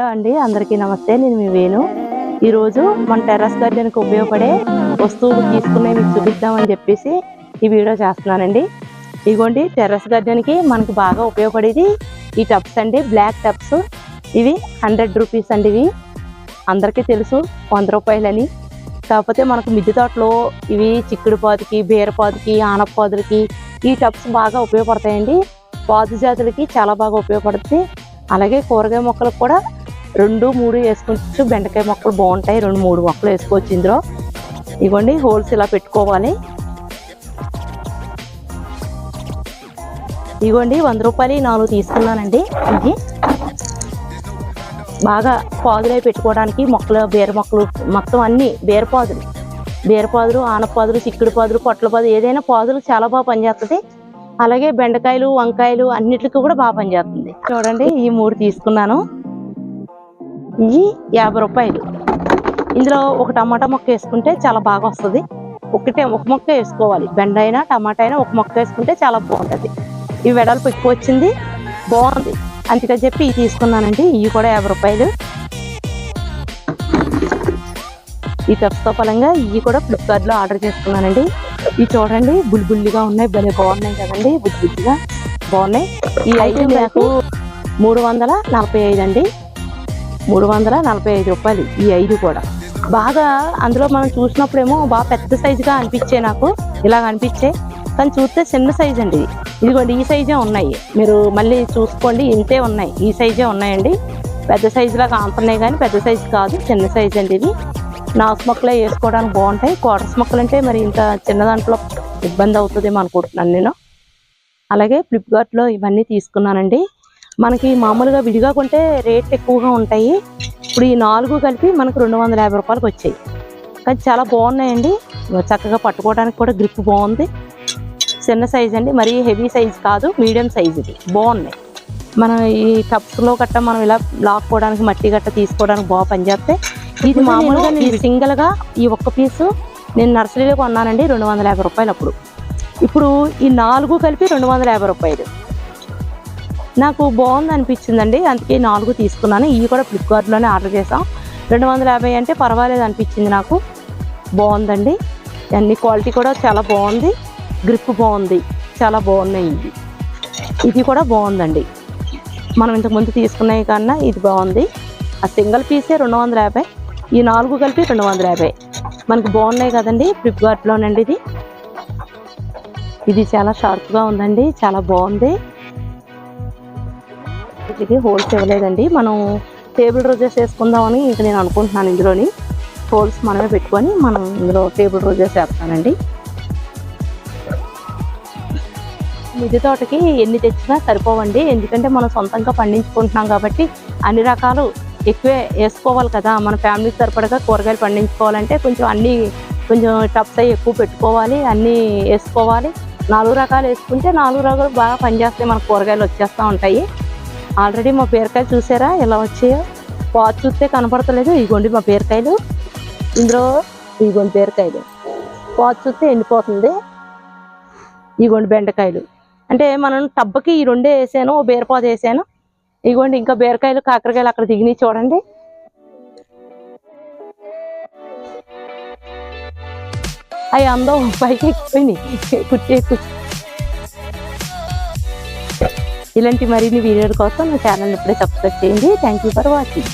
Hello అండి అందరికీ నమస్తే. నేను మీ వేణు. ఈరోజు మన టెర్రస్ గార్డెన్కి ఉపయోగపడే వస్తువులు తీసుకునే మీకు చూపిద్దామని చెప్పేసి ఈ వీడియో చేస్తున్నానండి. ఇదిగోండి టెర్రస్ గార్డెన్కి మనకు బాగా ఉపయోగపడేది ఈ టబ్స్ అండి బ్లాక్ టబ్స్. ఇవి హండ్రెడ్ రూపీస్ అండి ఇవి. అందరికీ తెలుసు వంద రూపాయలని. కాకపోతే మనకు మిద్దె తోటలో ఇవి చిక్కుడు పాదుకి బీరపాదుకి ఆనపాదులకి ఈ టబ్స్ బాగా ఉపయోగపడతాయండి. పాదు జాతులకి చాలా బాగా ఉపయోగపడుతుంది. అలాగే కూరగాయ మొక్కలకు కూడా రెండు మూడు వేసుకోవచ్చు బెండకాయ మొక్కలు బాగుంటాయి. రెండు మూడు మొక్కలు వేసుకోవచ్చు ఇందులో. ఇవ్వండి హోల్స్ ఇలా పెట్టుకోవాలి. ఇవ్వండి వంద రూపాయలు నాలుగు తీసుకున్నానండి. ఇది బాగా పాదులై పెట్టుకోవడానికి మొక్కలు బీర మొక్కలు మొత్తం అన్ని బీరపాదులు బీరపాదులు ఆనపాదులు చిక్కుడు పాదులు పొట్ల పాదు ఏదైనా పాదులు చాలా బాగా పనిచేస్తుంది. అలాగే బెండకాయలు వంకాయలు అన్నిటికీ కూడా బాగా పనిచేస్తుంది. చూడండి ఈ మూడు తీసుకున్నాను. ఇవి యాభై రూపాయలు. ఇందులో ఒక టమాటా మొక్క వేసుకుంటే చాలా బాగా వస్తుంది. ఒకటే ఒక మొక్క వేసుకోవాలి. బెండ అయినా టమాటా అయినా ఒక మొక్క వేసుకుంటే చాలా బాగుంటుంది. ఇవి వెడల్పు ఎక్కువ వచ్చింది. బాగుంది. అందుకని చెప్పి ఇవి తీసుకున్నానండి. ఇవి కూడా యాభై రూపాయలు. ఈ టెప్స్తో ఫలంగా ఇవి కూడా ఫ్లిప్కార్ట్లో ఆర్డర్ చేసుకున్నానండి. ఇవి చూడండి. బుల్బుల్లిగా ఉన్నాయి. భలే బాగున్నాయి కదండి. బుద్ధిగా బాగున్నాయి. ఈ అయితే నాకు మూడు వందల నలభై ఐదు అండి. మూడు వందల నలభై ఐదు రూపాయలు ఈ ఐదు కూడా. బాగా అందులో మనం చూసినప్పుడేమో బాగా పెద్ద సైజుగా అనిపించే నాకు ఇలాగ అనిపించే కానీ చూస్తే చిన్న సైజ్ అండి ఇది. ఇదిగోండి ఈ సైజే ఉన్నాయి. మీరు మళ్ళీ చూసుకోండి ఇంతే ఉన్నాయి. ఈ సైజే ఉన్నాయండి. పెద్ద సైజులా కాంతున్నాయి కానీ పెద్ద సైజు కాదు చిన్న సైజ్ అండి ఇది. నాసు మొక్కలే వేసుకోవడానికి బాగుంటాయి. క్వార్టర్స్ మొక్కలు అంటే మరి ఇంత చిన్న దాంట్లో ఇబ్బంది అవుతుందేమో అనుకుంటున్నాను నేను. అలాగే ఫ్లిప్కార్ట్లో ఇవన్నీ తీసుకున్నానండి. మనకి మామూలుగా విడిగా కొంటే రేట్ ఎక్కువగా ఉంటాయి. ఇప్పుడు ఈ నాలుగు కలిపి మనకు రెండు వందల యాభై రూపాయలకు వచ్చాయి. కానీ చాలా బాగున్నాయండి. చక్కగా పట్టుకోవడానికి కూడా గ్రిప్ బాగుంది. చిన్న సైజ్ అండి. మరీ హెవీ సైజ్ కాదు మీడియం సైజ్ ఇది. బాగున్నాయి. మనం ఈ కప్స్లో గట్ట మనం ఇలా లాక్కోవడానికి మట్టి గట్ట తీసుకోవడానికి బాగా పనిచేస్తే ఇది మామూలుగా నేను సింగిల్గా ఈ ఒక్క పీసు నేను నర్సరీలో కొన్నానండి. రెండు వందల యాభై రూపాయలు అప్పుడు. ఇప్పుడు ఈ నాలుగు కలిపి రెండు వందల యాభై రూపాయలు. నాకు బాగుంది అనిపించిందండి అందుకే నాలుగు తీసుకున్నాను. ఇవి కూడా ఫ్లిప్కార్ట్లోనే ఆర్డర్ చేసాం రెండు వందల యాభై అంటే పర్వాలేదు అనిపించింది నాకు. బాగుందండి. అన్ని క్వాలిటీ కూడా చాలా బాగుంది. గ్రిప్ బాగుంది. చాలా బాగున్నాయి. ఇవి ఇది కూడా బాగుందండి. మనం ఇంతకుముందు తీసుకున్నాయి కన్నా ఇది బాగుంది. ఆ సింగిల్ పీసే రెండు వందల యాభై. ఈ నాలుగు కలిపి రెండు వందల యాభై. మనకు బాగున్నాయి కదండి. ఫ్లిప్కార్ట్లోనండి ఇది. ఇది చాలా షార్ప్గా ఉందండి. చాలా బాగుంది. వాటికి హోల్స్ ఇవ్వలేదండి. మనం టేబుల్ రోజెస్ వేసుకుందామని ఇంకా నేను అనుకుంటున్నాను ఇందులోని. హోల్స్ మనమే పెట్టుకొని మనం ఇందులో టేబుల్ రోజెస్ వేస్తానండి. మిద్దె తోటకి ఎన్ని తెచ్చినా సరిపోవండి. ఎందుకంటే మనం సొంతంగా పండించుకుంటున్నాం కాబట్టి అన్ని రకాలు ఎక్కువే వేసుకోవాలి కదా. మన ఫ్యామిలీకి సరిపడగా కూరగాయలు పండించుకోవాలంటే కొంచెం అన్నీ కొంచెం టప్స్ అవి ఎక్కువ పెట్టుకోవాలి. అన్నీ వేసుకోవాలి. నాలుగు రకాలు వేసుకుంటే నాలుగు రకాలు బాగా పనిచేస్తాయి. మన కూరగాయలు వచ్చేస్తూ ఉంటాయి. ఆల్రెడీ మా బీరకాయలు చూసారా? ఎలా వచ్చాయో? పాత చూస్తే కనపడతలేదు. ఇగోండి మా బీరకాయలు. ఇందులో ఇగోండి బీరకాయలు. పాత చూస్తే ఎండిపోతుంది. ఇగోండి బెండకాయలు. అంటే మనం టబ్బకి ఈ రెండే వేసాను ఓ బీరపాత వేసాను. ఇగోండి ఇంకా బీరకాయలు కాకరకాయలు అక్కడ దిగినాయి చూడండి. అవి అందం పైకి ఎక్కిపోయినాయి. కుట్టి. ఇలాంటి మరిన్ని వీడియోల కోసం నా ఛానల్ ఇప్పుడే సబ్స్క్రైబ్ చేయండి. Thank you for watching